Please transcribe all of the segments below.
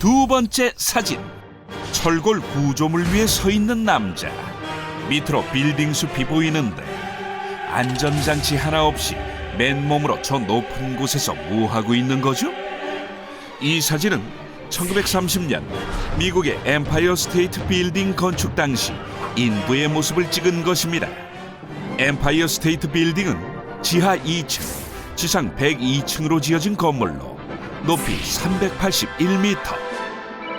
두 번째 사진. 철골 구조물 위에 서 있는 남자. 밑으로 빌딩 숲이 보이는데 안전장치 하나 없이 맨몸으로 저 높은 곳에서 뭐 하고 있는 거죠? 이 사진은 1930년 미국의 엠파이어 스테이트 빌딩 건축 당시 인부의 모습을 찍은 것입니다. 엠파이어 스테이트 빌딩은 지하 2층, 지상 102층으로 지어진 건물로 높이 381m.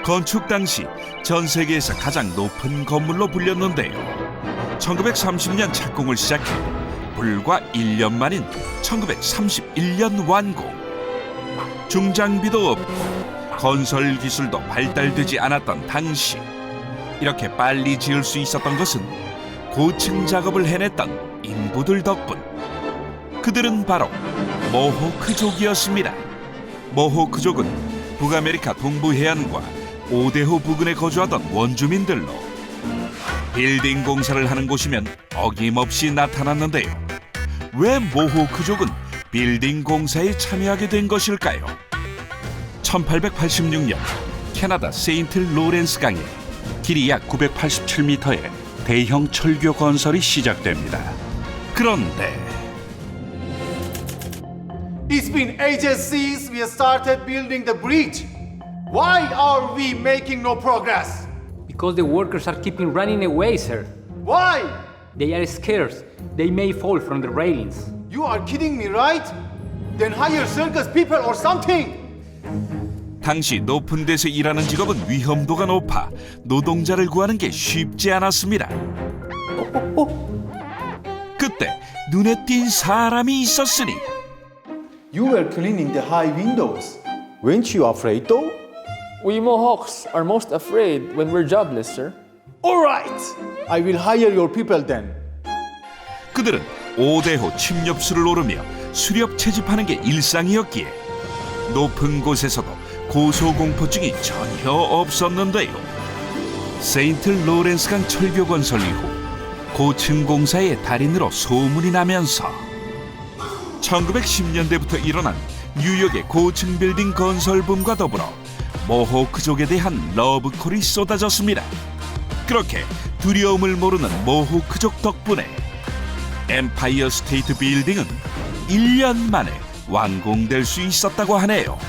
건축 당시 전 세계에서 가장 높은 건물로 불렸는데요. 1930년 착공을 시작해 불과 1년 만인 1931년 완공. 중장비도 없고 건설 기술도 발달되지 않았던 당시 이렇게 빨리 지을 수 있었던 것은 고층 작업을 해냈던 인부들 덕분. 그들은 바로 모호크족이었습니다. 모호크족은 북아메리카 동부 해안과 오데호 부근에 거주하던 원주민들로 빌딩 공사를 하는 곳이면 어김없이 나타났는데요. 왜 모호크족은 빌딩 공사에 참여하게 된 것일까요? 1886년 캐나다 세인트 로렌스 강에 길이 약 987m의 대형 철교 건설이 시작됩니다. 그런데 It's been ages since we started building the bridge. Why are we making no progress? Because the workers are keeping running away, sir. Why? They are scared. They may fall from the railings. You are kidding me, right? Then hire circus people or something. 당시 높은 데서 일하는 직업은 위험도가 높아 노동자를 구하는 게 쉽지 않았습니다. 그때 눈에 띈 사람이 있었으니 You were cleaning the high windows. Weren't you afraid though? We Mohawks are most afraid when we're jobless, sir. Alright! I will hire your people then. 그들은 오대호 침렵수를 오르며 수렵 채집하는 게 일상이었기에 높은 곳에서도 고소공포증이 전혀 없었는데요. 세인트 로렌스강 철교 건설 이후 고층 공사의 달인으로 소문이 나면서 1910년대부터 일어난 뉴욕의 고층 빌딩 건설 붐과 더불어 모호크족에 대한 러브콜이 쏟아졌습니다. 그렇게 두려움을 모르는 모호크족 덕분에 엠파이어 스테이트 빌딩은 1년 만에 완공될 수 있었다고 하네요.